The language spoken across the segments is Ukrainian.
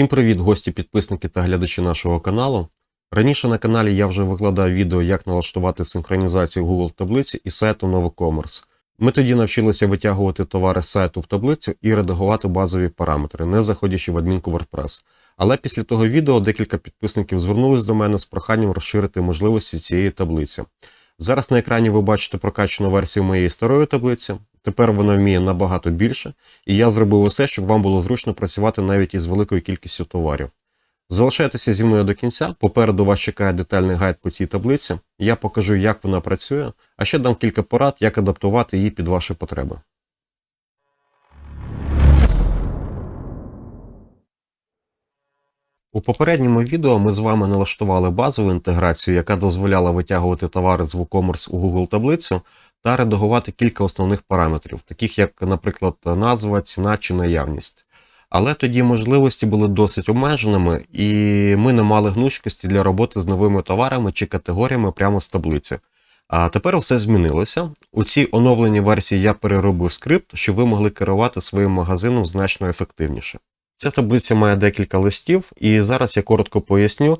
Всім привіт, гості, підписники та глядачі нашого каналу. Раніше на каналі я вже викладав відео, як налаштувати синхронізацію Google таблиці і сайту NovoCommerce. Ми тоді навчилися витягувати товари з сайту в таблицю і редагувати базові параметри, не заходячи в адмінку WordPress. Але після того відео декілька підписників звернулись до мене з проханням розширити можливості цієї таблиці. Зараз на екрані ви бачите прокачану версію моєї старої таблиці. Тепер вона вміє набагато більше, і я зробив усе, щоб вам було зручно працювати навіть із великою кількістю товарів. Залишайтеся зі мною до кінця. Попереду вас чекає детальний гайд по цій таблиці. Я покажу, як вона працює, а ще дам кілька порад, як адаптувати її під ваші потреби. У попередньому відео ми з вами налаштували базову інтеграцію, яка дозволяла витягувати товари з WooCommerce у Google таблицю та редагувати кілька основних параметрів, таких як, наприклад, назва, ціна чи наявність. Але тоді можливості були досить обмеженими, і ми не мали гнучкості для роботи з новими товарами чи категоріями прямо з таблиці. А тепер все змінилося. У цій оновленій версії я переробив скрипт, щоб ви могли керувати своїм магазином значно ефективніше. Ця таблиця має декілька листів, і зараз я коротко поясню,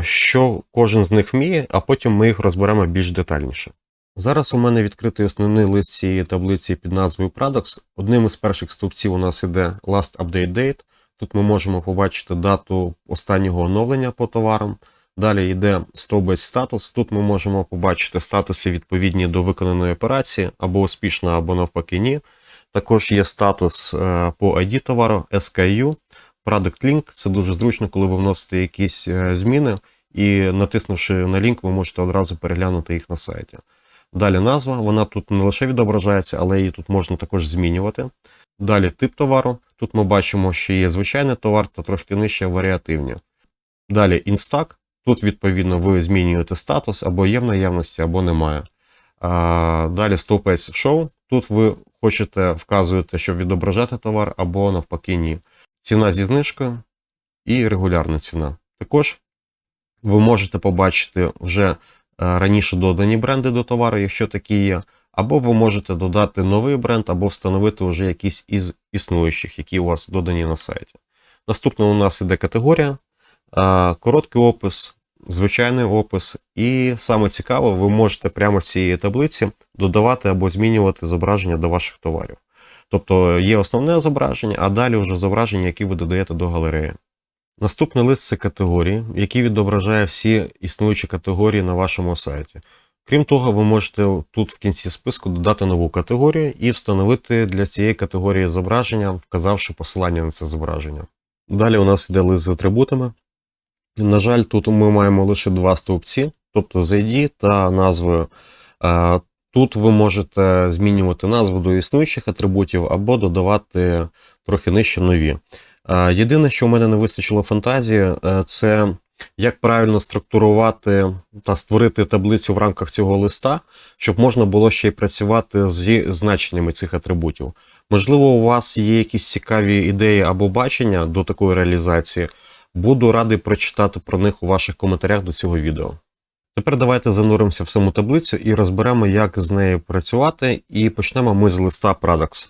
що кожен з них вміє, а потім ми їх розберемо більш детальніше. Зараз у мене відкритий основний лист цієї таблиці під назвою Products. Одним із перших стовпців у нас іде Last Update Date. Тут ми можемо побачити дату останнього оновлення по товарам. Далі йде стовбець статус. Тут ми можемо побачити статуси відповідні до виконаної операції, або успішно, або навпаки ні. Також є статус е, по ID товару SKU, Product Link. Це дуже зручно, коли ви вносите якісь е, зміни, і натиснувши на лінк, ви можете одразу переглянути їх на сайті. Далі назва, вона тут не лише відображається, але її тут можна також змінювати. Далі тип товару. Тут ми бачимо, що є звичайний товар та трошки нижче варіативні. Далі інстак. Тут, відповідно, ви змінюєте статус, або є в наявності, або немає. А, Далі стовпець шоу. Тут ви хочете вказуєте, щоб відображати товар, або навпаки, ні. Ціна зі знижкою і регулярна ціна. Також ви можете побачити вже раніше додані бренди до товару, якщо такі є, або ви можете додати новий бренд, або встановити вже якісь із існуючих, які у вас додані на сайті. Наступна у нас іде категорія, короткий опис, звичайний опис, і саме цікаве, ви можете прямо з цієї таблиці додавати або змінювати зображення до ваших товарів. Тобто є основне зображення, а далі вже зображення, які ви додаєте до галереї. Наступний лист це категорії, який відображає всі існуючі категорії на вашому сайті. Крім того, ви можете тут в кінці списку додати нову категорію і встановити для цієї категорії зображення, вказавши посилання на це зображення. Далі у нас йде лист з атрибутами. На жаль, тут ми маємо лише два стовпці, тобто з ID та назвою. Тут ви можете змінювати назву до існуючих атрибутів або додавати трохи нижче нові. Єдине, що в мене не вистачило фантазії, е, це як правильно структурувати та створити таблицю в рамках цього листа, щоб можна було ще й працювати зі значеннями цих атрибутів. Можливо, у вас є якісь цікаві ідеї або бачення до такої реалізації. Буду радий прочитати про них у ваших коментарях до цього відео. Тепер давайте зануримося в саму таблицю і розберемо, як з нею працювати, і почнемо ми з листа Products.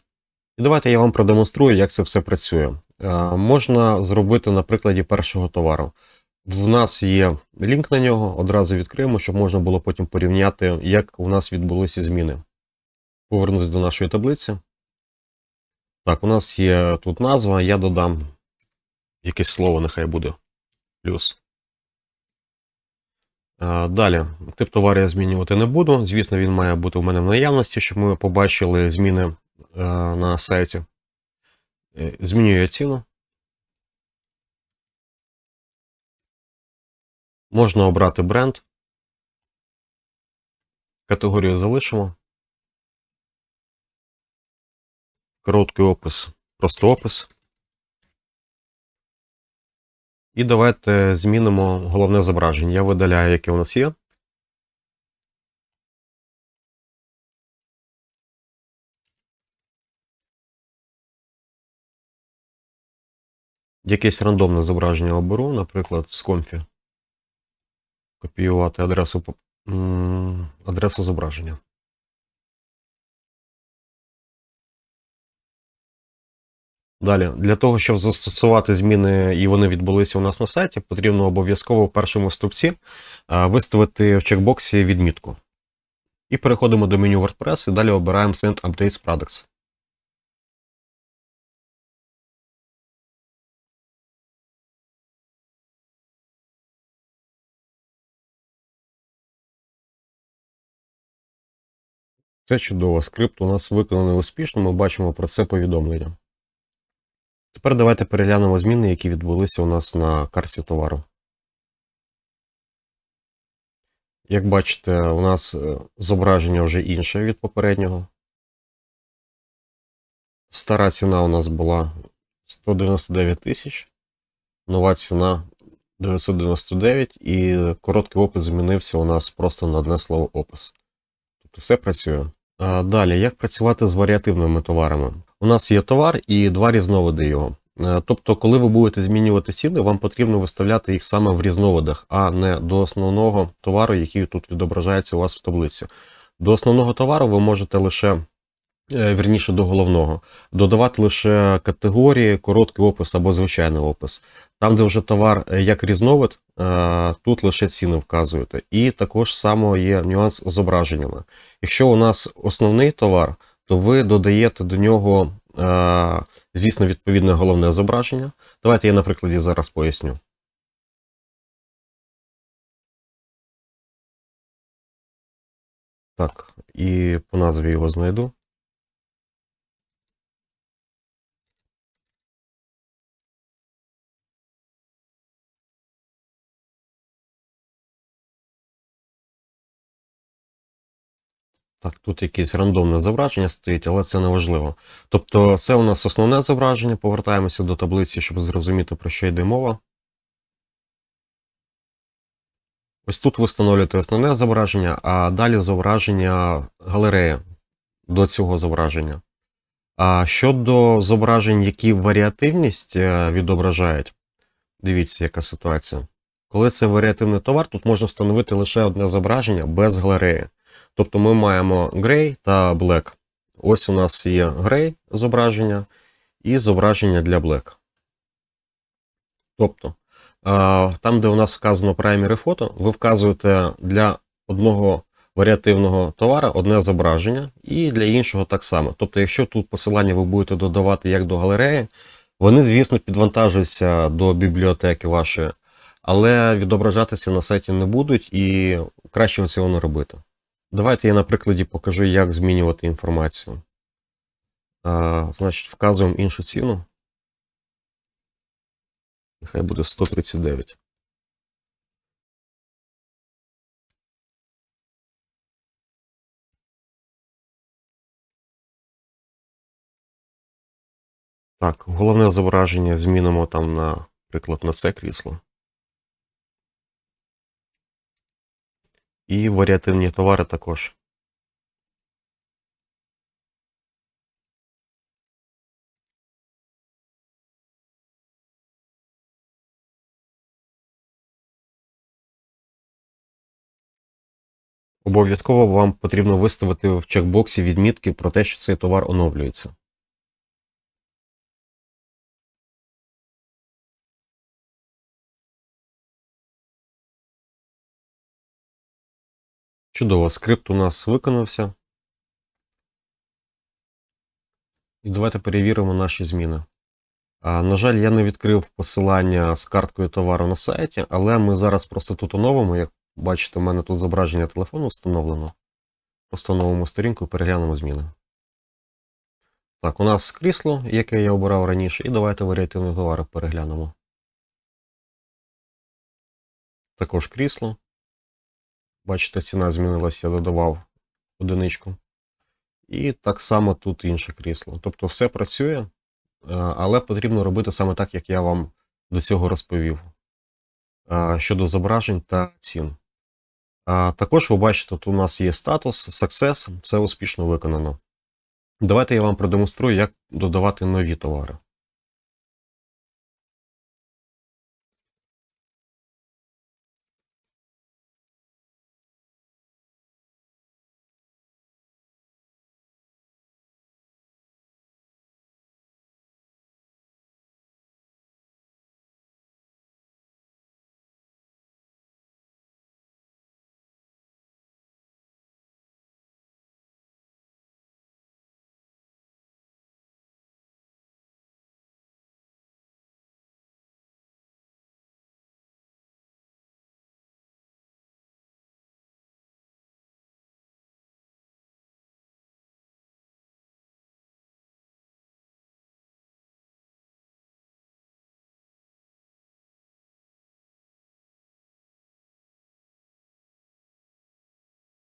І давайте я вам продемонструю, як це все працює. Можна зробити на прикладі першого товару. В нас є лінк на нього, одразу відкриємо, щоб можна було потім порівняти, як у нас відбулися зміни. Повернусь до нашої таблиці. Так, у нас є тут назва, я додам якесь слово, нехай буде плюс. Далі, тип товару я змінювати не буду. Звісно, він має бути у мене в наявності, щоб ми побачили зміни на сайті. Е, змінюю ціну. Можна обрати бренд. Категорію залишимо. Короткий опис, просто опис. І давайте змінимо головне зображення. Я видаляю, яке у нас є. Якесь рандомне зображення оберу, наприклад, з конфі. Копіювати адресу адресу зображення. Далі, для того, щоб застосувати зміни і вони відбулися у нас на сайті, потрібно обов'язково в першому стовпці е, виставити в чекбоксі відмітку. І переходимо до меню WordPress і далі обираємо Send Updates Products. Це чудово. Скрипт у нас виконаний успішно, ми бачимо про це повідомлення. Тепер давайте переглянемо зміни, які відбулися у нас на карті товару. Як бачите, у нас е, зображення вже інше від попереднього. Стара ціна у нас була 199 тисяч, нова ціна 999 і короткий опис змінився у нас просто на одне слово опис. Тобто все працює. А Далі, як працювати з варіативними товарами? У нас є товар і два різновиди його. Е, Тобто, коли ви будете змінювати ціни, вам потрібно виставляти їх саме в різновидах, а не до основного товару, який тут відображається у вас в таблиці. До основного товару ви можете лише, е, вірніше до головного, додавати лише категорії, короткий опис або звичайний опис. Там, де вже товар е, як різновид, е, тут лише ціни вказуєте. І також само є нюанс з зображеннями. Якщо у нас основний товар, то ви додаєте до нього, е, звісно, відповідне головне зображення. Давайте я на прикладі зараз поясню. Так, і по назві його знайду. Так, тут якесь рандомне зображення стоїть, але це не важливо. Тобто, це у нас основне зображення. Повертаємося до таблиці, щоб зрозуміти, про що йде мова. Ось тут ви встановлюєте основне зображення, а далі зображення галереї до цього зображення. А щодо зображень, які варіативність е, відображають, дивіться, яка ситуація. Коли це варіативний товар, тут можна встановити лише одне зображення без галереї. Тобто ми маємо Gray та Black. Ось у нас є Gray зображення і зображення для Black. Тобто, там, де у нас вказано Primary фото, ви вказуєте для одного варіативного товара одне зображення, і для іншого так само. Тобто, якщо тут посилання ви будете додавати як до галереї, вони, звісно, підвантажуються до бібліотеки вашої, але відображатися на сайті не будуть і краще цього не робити. Давайте я на прикладі покажу, як змінювати інформацію. А, Значить, вказуємо іншу ціну. Нехай буде 139. Так, головне зображення змінимо там, наприклад, на це крісло. І варіативні товари також. Обов'язково вам потрібно виставити в чекбоксі відмітки про те, що цей товар оновлюється. Чудово, скрипт у нас виконався. І давайте перевіримо наші зміни. А, На жаль, я не відкрив посилання з карткою товару на сайті, але ми зараз просто тут оновимо. Як бачите, у мене тут зображення телефону встановлено. Просто новому сторінку і переглянемо зміни. Так, у нас крісло, яке я обирав раніше, і давайте варіативні товари переглянемо. Також крісло. Бачите, ціна змінилася, я додавав одиничку. І так само тут інше крісло. Тобто все працює, е, але потрібно робити саме так, як я вам до цього розповів е, щодо зображень та цін. Також ви бачите, тут у нас є статус, Success, все успішно виконано. Давайте я вам продемонструю, як додавати нові товари.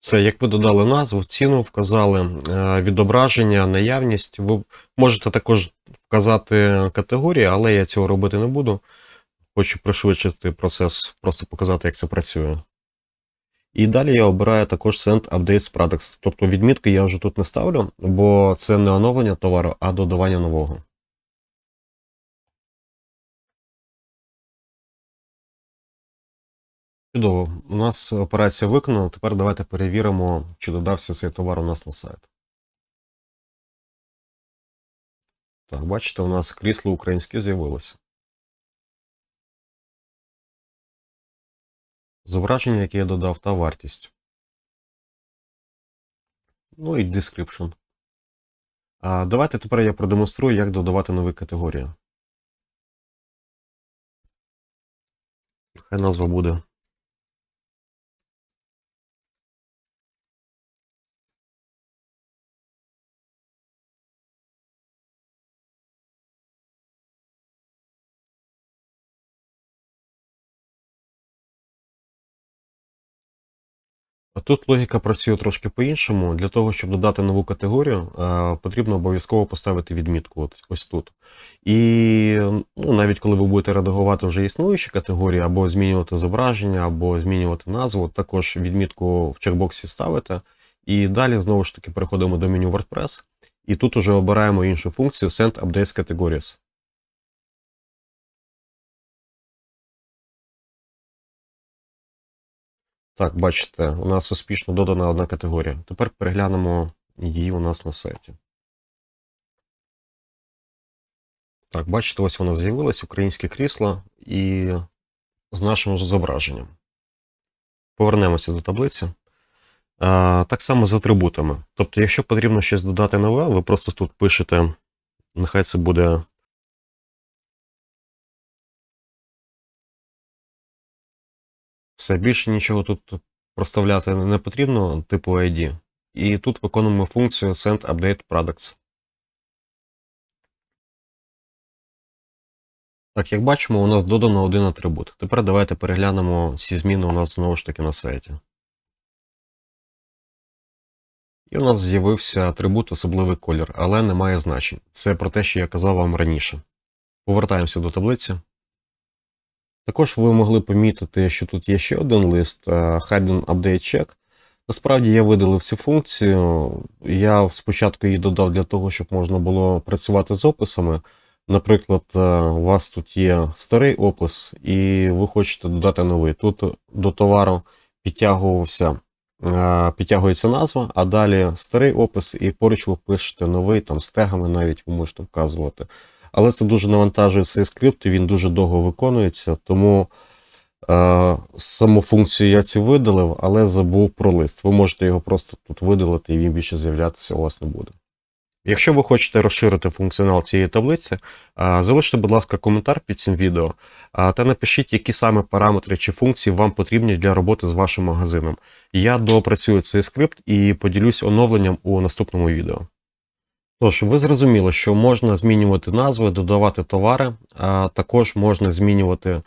Це як ви додали назву, ціну вказали, е, відображення, наявність. Ви можете також вказати категорії, але я цього робити не буду. Хочу пришвидшити процес, просто показати, як це працює. І далі я обираю також Send Updates Products. Тобто відмітки я вже тут не ставлю, бо це не оновлення товару, а додавання нового. Чудово. У нас операція виконана. Тепер давайте перевіримо, чи додався цей товар у нас на сайт. Так, бачите, у нас крісло українське з'явилося. Зображення, яке я додав, та вартість. Ну і description. А давайте тепер я продемонструю, як додавати нові категорії. Хай назва буде. Тут логіка працює трошки по-іншому. Для того, щоб додати нову категорію, е, потрібно обов'язково поставити відмітку от, ось тут. І ну, навіть коли ви будете редагувати вже існуючі категорії, або змінювати зображення, або змінювати назву, також відмітку в чекбоксі ставите. І далі знову ж таки переходимо до меню WordPress. І тут уже обираємо іншу функцію Send Updates Categories. Так, бачите, у нас успішно додана одна категорія. Тепер переглянемо її у нас на сайті. Так, бачите, ось вона з'явилась, українське крісло і з нашим зображенням. Повернемося до таблиці. А, Так само з атрибутами. Тобто, якщо потрібно щось додати нове, ви просто тут пишете, нехай це буде Все, більше нічого тут проставляти не потрібно, типу ID. І тут виконуємо функцію Send Update Products. Так, як бачимо, у нас додано один атрибут. Тепер давайте переглянемо ці зміни у нас знову ж таки на сайті. І у нас з'явився атрибут особливий колір, але немає значень. Це про те, що я казав вам раніше. Повертаємося до таблиці. Також ви могли помітити, що тут є ще один лист Hidden Update Check. Насправді я видалив цю функцію. Я спочатку її додав для того, щоб можна було працювати з описами. Наприклад, у вас тут є старий опис, і ви хочете додати новий. Тут до товару підтягувався, підтягується назва, а далі старий опис, і поруч ви пишете новий, там з тегами навіть ви можете вказувати. Але це дуже навантажує цей скрипт, і він дуже довго виконується, тому е, саму функцію я цю видалив, але забув про лист. Ви можете його просто тут видалити, і він більше з'являтися у вас не буде. Якщо ви хочете розширити функціонал цієї таблиці, е, залиште, будь ласка, коментар під цим відео е, та напишіть, які саме параметри чи функції вам потрібні для роботи з вашим магазином. Я доопрацюю цей скрипт і поділюсь оновленням у наступному відео. Тож, ви зрозуміли, що можна змінювати назви, додавати товари, а також можна змінювати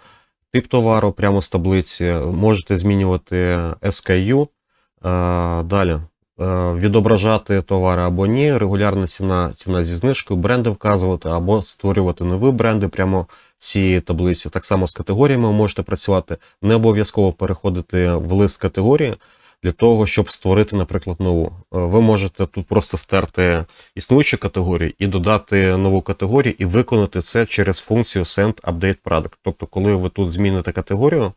тип товару прямо з таблиці, можете змінювати SKU, далі відображати товари або ні, регулярна ціна ціна зі знижкою, бренди вказувати, або створювати нові бренди прямо в цій таблиці. Так само з категоріями можете працювати, не обов'язково переходити в лист категорії для того, щоб створити, наприклад, нову. Е, ви можете тут просто стерти існуючі категорії і додати нову категорію, і виконати це через функцію Send Update Product. Тобто, коли ви тут зміните категорію,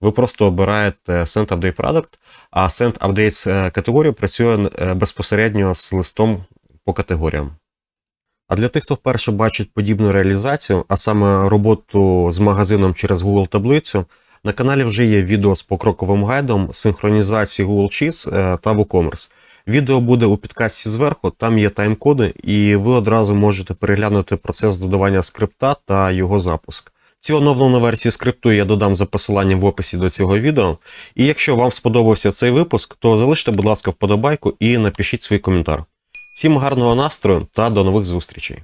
ви просто обираєте Send Update Product, а Send Updates е, категорія працює е, безпосередньо з листом по категоріям. А для тих, хто вперше бачить подібну реалізацію, а саме роботу з магазином через Google таблицю, на каналі вже є відео з покроковим гайдом синхронізації Google Sheets е, та WooCommerce. Відео буде у підкасті зверху, там є тайм-коди, і ви одразу можете переглянути процес додавання скрипта та його запуск. Цю оновлену версію скрипту я додам за посиланням в описі до цього відео. І якщо вам сподобався цей випуск, то залиште, будь ласка, вподобайку і напишіть свій коментар. Всім гарного настрою та до нових зустрічей!